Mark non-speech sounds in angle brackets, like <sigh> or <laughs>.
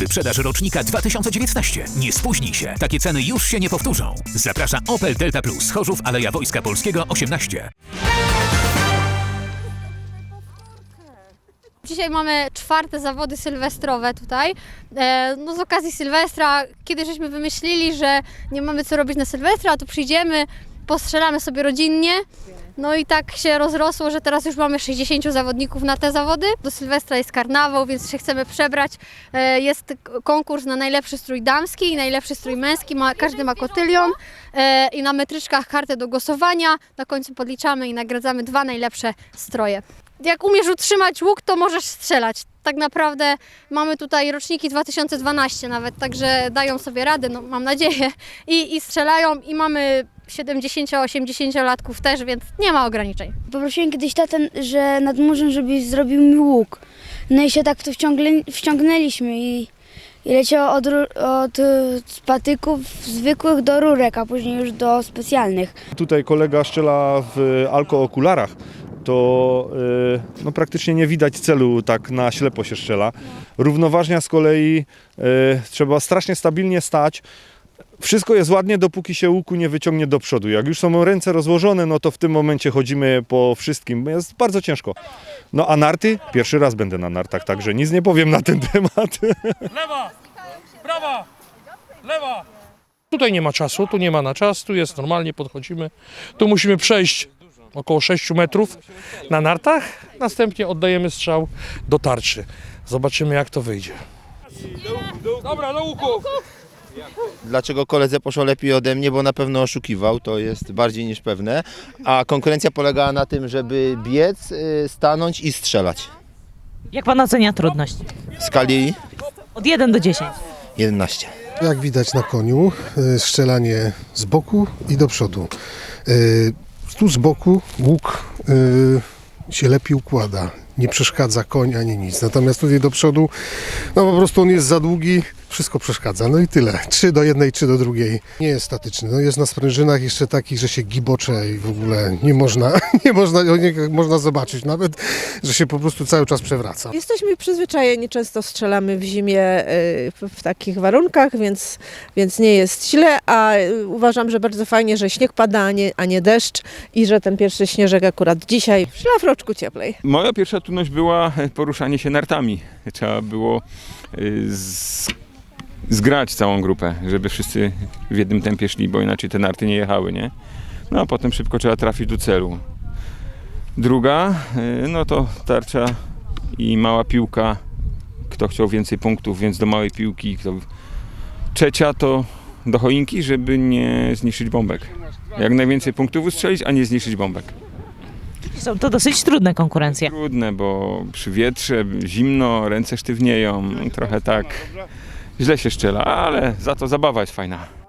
Wyprzedaż rocznika 2019. Nie spóźnij się. Takie ceny już się nie powtórzą. Zaprasza Opel Delta Plus. Chorzów Aleja Wojska Polskiego 18. Dzisiaj mamy czwarte zawody sylwestrowe tutaj. E, no z okazji Sylwestra, kiedy żeśmy wymyślili, że nie mamy co robić na Sylwestra, to przyjdziemy, postrzelamy sobie rodzinnie. No i tak się rozrosło, że teraz już mamy 60 zawodników na te zawody. Do Sylwestra jest karnawał, więc się chcemy przebrać. E, jest konkurs na najlepszy strój damski i najlepszy strój męski. Ma, każdy ma kotylion e, i na metryczkach kartę do głosowania. Na końcu podliczamy i nagradzamy dwa najlepsze stroje jak umiesz utrzymać łuk, to możesz strzelać. Tak naprawdę mamy tutaj roczniki 2012 nawet, także dają sobie radę, no, mam nadzieję, i, i strzelają i mamy 70-80 latków też, więc nie ma ograniczeń. Poprosiłem kiedyś tatę, że nad morzem, żeby zrobił mi łuk. No i się tak w to wciągnęliśmy i, i leciało od, od patyków zwykłych do rurek, a później już do specjalnych. Tutaj kolega strzela w alkookularach, to y, no, praktycznie nie widać celu, tak na ślepo się strzela. Równoważnia z kolei y, trzeba strasznie stabilnie stać. Wszystko jest ładnie, dopóki się łuku nie wyciągnie do przodu. Jak już są ręce rozłożone, no to w tym momencie chodzimy po wszystkim. Jest bardzo ciężko. No a narty? Pierwszy raz będę na nartach, także nic nie powiem na ten <laughs> temat. Lewa! Prawa! Lewa! Tutaj nie ma czasu, tu nie ma na czas, tu jest normalnie, podchodzimy. Tu musimy przejść około 6 metrów na nartach, następnie oddajemy strzał do tarczy. Zobaczymy jak to wyjdzie. Dobra, do łuku! Dlaczego koledze poszło lepiej ode mnie, bo na pewno oszukiwał, to jest bardziej niż pewne. A konkurencja polegała na tym, żeby biec, y, stanąć i strzelać. Jak pan ocenia trudność? W skali Od 1 do 10. 11. Jak widać na koniu, y, strzelanie z boku i do przodu. Tu z boku łuk y, się lepiej układa. Nie przeszkadza koń ani nic. Natomiast tutaj do przodu, no po prostu on jest za długi, wszystko przeszkadza. No i tyle. Trzy do jednej, trzy do drugiej. Nie jest statyczny. No jest na sprężynach jeszcze takich, że się gibocze i w ogóle nie można, <laughs> nie można, nie, można zobaczyć nawet, że się po prostu cały czas przewraca. Jesteśmy przyzwyczajeni, często strzelamy w zimie y, w, takich warunkach, więc, więc nie jest źle, a y, uważam, że bardzo fajnie, że śnieg pada, a nie, a nie deszcz i że ten pierwszy śnieżek akurat dzisiaj w szlafroczku cieplej. Moja pierwsza trudność była poruszanie się nartami. Trzeba było y, z, zgrać całą grupę, żeby wszyscy w jednym tempie szli, bo inaczej te narty nie jechały, nie? No a potem szybko trzeba trafić do celu. Druga, y, no to tarcza i mała piłka. Kto chciał więcej punktów, więc do małej piłki. Kto... Trzecia to do choinki, żeby nie zniszczyć bombek. Jak najwięcej punktów ustrzelić, a nie zniszczyć bombek. Są to dosyć trudne konkurencje. Trudne, bo przy wietrze zimno, ręce sztywnieją, trochę tak źle się strzela, ale za to zabawa jest fajna.